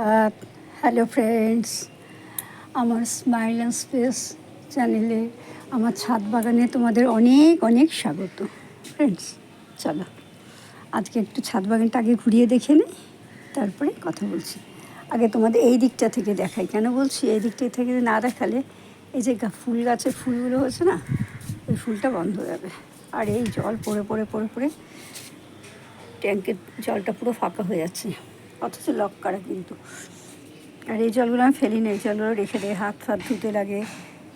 সুপ্রভাত hello friends আমার smile and space চ্যানেলে আমার ছাদ বাগানে তোমাদের অনেক অনেক স্বাগত। ফ্রেন্ডস চলো, আজকে একটু ছাদ বাগানটা আগে ঘুরিয়ে দেখে নিই তারপরে কথা বলছি। আগে তোমাদের এই দিকটা থেকে দেখাই, কেন বলছি? এই দিকটা থেকে না দেখালে এই যে ফুল গাছের ফুলগুলো হয়েছে না, ওই ফুলটা বন্ধ হয়ে যাবে। আর এই জল পড়ে পড়ে পড়ে পড়ে ট্যাঙ্কের জলটা পুরো ফাঁকা হয়ে যাচ্ছে। অথচ লক করা কিন্তু। আর এই জলগুলো আমি ফেলি না এই জলগুলো রেখে দেয় হাত ফাত ধুতে লাগে,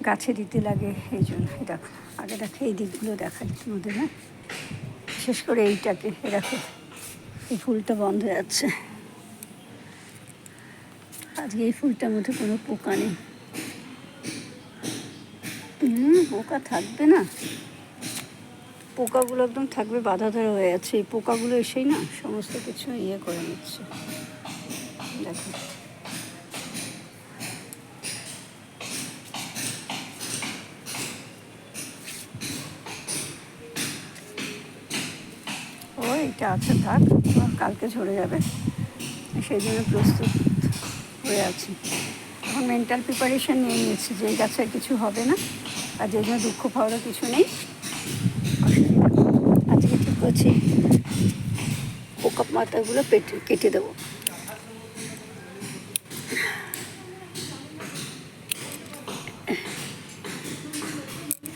গাছে দিতে লাগে, এই জন্য। দেখো, আগে দেখো এই দিকগুলো দেখাই তোমাদের না বিশেষ করে এইটাকে দেখো, এই ফুলটা বন্ধ হয়ে যাচ্ছে। আজকে এই ফুলটার মধ্যে কোনো পোকা নেই। হুম, পোকা থাকবে না। পোকাগুলো একদম থাকবে, বাধা ধরা হয়ে যাচ্ছে। এই পোকাগুলো এসেই না, সমস্ত কিছু ইয়ে করে নিচ্ছে। ও এটা আছে, থাক কালকে ঝরে যাবে। সেই জন্য প্রস্তুত হয়ে আছি। এখন মেন্টাল প্রিপারেশন নিয়ে নিয়েছি, যে এই গাছে আর কিছু হবে না, আর যে জন্য দুঃখ পাওয়ারও কিছু নেই। নেই। আজকে ঠিক করছি। পোকা মাথাগুলো পেটে কেটে দেবো।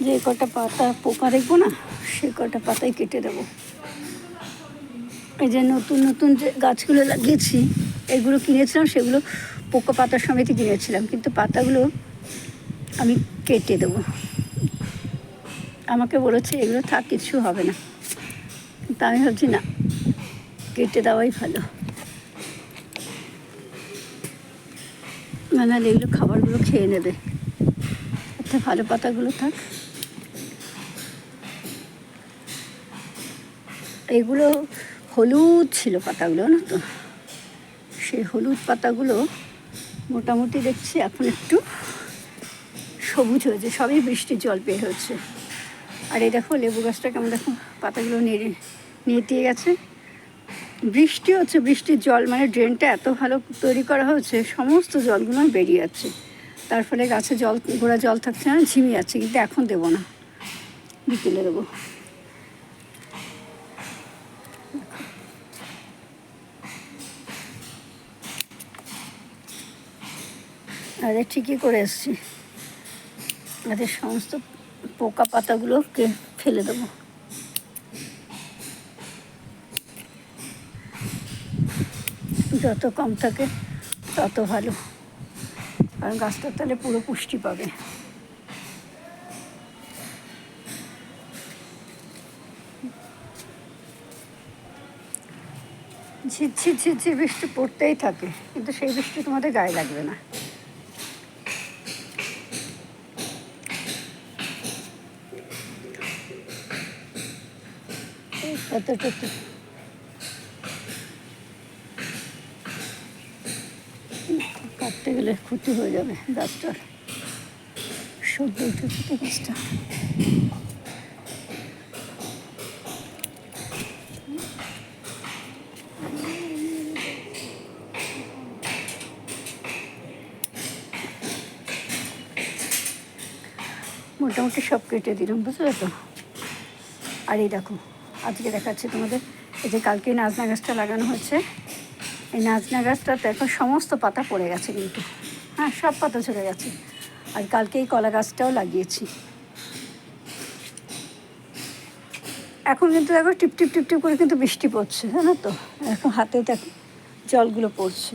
যে কটা পাতা পোকা দেখব না, সে কটা পাতাই কেটে দেবো। এই যে নতুন নতুন যে গাছগুলো লাগিয়েছি, এগুলো কিনেছিলাম, সেগুলো পোকা পাতা সমেতই কিনেছিলাম, কিন্তু পাতাগুলো আমি কেটে দেবো। আমাকে বলেছে, এগুলো থাক, কিছু হবে না। কিন্তু আমি ভাবছি, না, কেটে দেওয়াই ভালো। নাহলে এগুলো খাবারগুলো খেয়ে নেবে। একটা ভালো পাতাগুলো থাক। এগুলো হলুদ ছিল পাতাগুলো না তো? সেই হলুদ পাতাগুলো মোটামুটি দেখছি এখন একটু সবুজ হয়েছে, সবই বৃষ্টির জল পেয়ে হচ্ছে। আর এই দেখো, লেবু গাছটা কেমন দেখো? পাতাগুলো নেড়ে, নেতিয়ে গেছে। বৃষ্টি হচ্ছে, বৃষ্টির জল মানে ড্রেনটা এত ভালো তৈরি করা হয়েছে, সমস্ত জলগুলো বেরিয়ে যাচ্ছে। তার ফলে গাছে জল, গোড়া জল থাকছে না, ঝিমিয়ে যাচ্ছে, কিন্তু এখন দেবো না। বিকেলে দেবো। আরে ঠিকই করে এসছি। এদের সমস্ত পোকা পাতাগুলোকে ফেলে দেবো। যত কম থাকে তত ভালো। কারণ গাছটার তাহলে পুরো পুষ্টি পাবে। ঝিরঝির ঝিরঝির বৃষ্টি পড়তেই থাকে, কিন্তু সেই বৃষ্টি তোমাদের গায়ে লাগবে না। কাটতে গেলে ক্ষতি হয়ে যাবে গাছটার সদ্য উঠেছে তো গাছটা মোটামুটি সব কেটে দিলাম, বুঝলে তো? আর এই দেখো, আজকে দেখাচ্ছি তোমাদের, এই যে কালকে নাজনা গাছটা লাগানো হয়েছে। এই নাজনা গাছটা এখন সমস্ত পাতা পড়ে গেছে কিন্তু। হ্যাঁ সব পাতা ঝরে গেছে। আর কালকে এই কলা গাছটাও লাগিয়েছি। এখন কিন্তু দেখো টিপ টিপ টিপ টিপ করে কিন্তু বৃষ্টি পড়ছে, জানো তো? এখন হাতে দেখো, জলগুলো পড়ছে।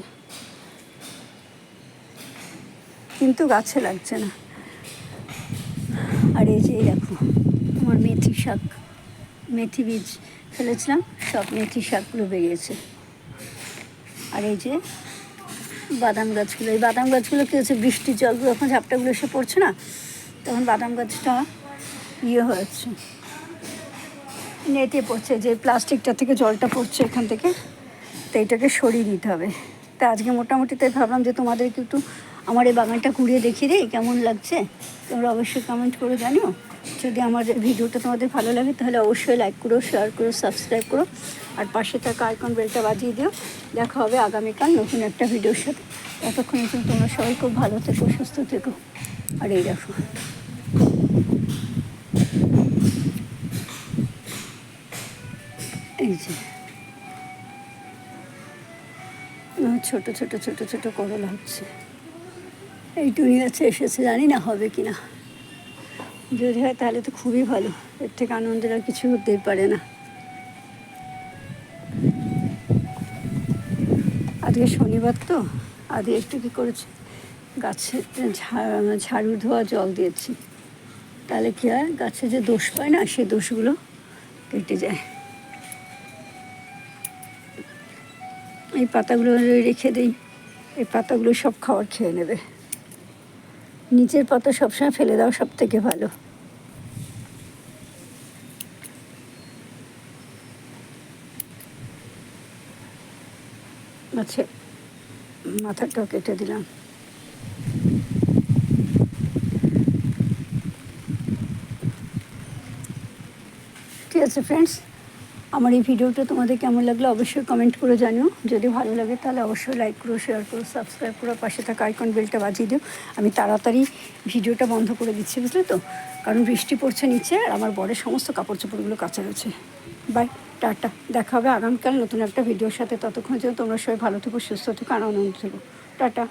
কিন্তু গাছে লাগছে না। আর এই যে দেখো, আমার মেথি শাক, মেথি বীজ ফেলেছিলাম, সব মেথি শাকগুলো বেরিয়েছে। আর এই যে বাদাম গাছগুলো, এই বাদাম গাছগুলো কী হচ্ছে বৃষ্টির জলগুলো যখন ঝাপটাগুলো এসে পড়ছে না, তখন বাদাম গাছটা ইয়ে হয়েছে। নেটে পড়ছে, যে প্লাস্টিকটা থেকে জলটা পড়ছে এখান থেকে, তো এটাকে সরিয়ে দিতে হবে। তা আজকে মোটামুটি তাই ভাবলাম যে তোমাদেরকে একটু আমার এই বাগানটা ঘুরিয়ে দেখিয়ে দিই কেমন লাগছে? তোমরা অবশ্যই কমেন্ট করে জানিও। যদি আমার ভিডিওটা তোমাদের ভালো লাগে, তাহলে অবশ্যই লাইক করো শেয়ার করো সাবস্ক্রাইব করো। আর পাশে থাকা আইকন বেলটা বাজিয়ে দিও। দেখা হবে আগামীকাল নতুন একটা ভিডিওর সাথে। ততক্ষণে কিন্তু তোমরা সবাই খুব ভালো থেকো, সুস্থ থেকো। আর এই দেখো। এই যে। ছোট ছোট ছোট ছোট করলা হচ্ছে। এই টুনি গাছে এসেছে, জানি না হবে কি না যদি হয় তাহলে তো খুবই ভালো। এর থেকে আনন্দের আর কিছু হতেই পারে না। আজকে শনিবার তো আজকে একটু কী করেছে? গাছে ঝাড়ু ধোয়া, জল দিয়েছি। তাহলে কী হয়, গাছে যে দোষ পায় না, সেই দোষগুলো কেটে যায়। এই পাতাগুলো রেখে দিই। এই পাতাগুলো সব খাবার খেয়ে নেবে। নিচের পাতা সবসময় ফেলে দাও সব থেকে ভালো। আচ্ছা মাথাটাও কেটে দিলাম। ঠিক আছে ফ্রেন্ডস আমার এই ভিডিওটা তোমাদের কেমন লাগল অবশ্যই কমেন্ট করে জানিও। যদি ভালো লাগে তাহলে অবশ্যই লাইক করো শেয়ার করো সাবস্ক্রাইব করো, পাশে থাকা আইকন বেলটা বাজিয়ে দিও। আমি তাড়াতাড়ি ভিডিওটা বন্ধ করে দিচ্ছি, বুঝলে তো? কারণ বৃষ্টি পড়ছে নিচে আর আমার বরের সমস্ত কাপড় চোপড়গুলো কাঁচা রয়েছে। Bye tata. দেখা হবে আগামীকাল নতুন একটা ভিডিওর সাথে। ততক্ষণ যেন তোমরা সবাই ভালো থেকো, সুস্থ থেকো আর আনন্দ থেকো। টাটা।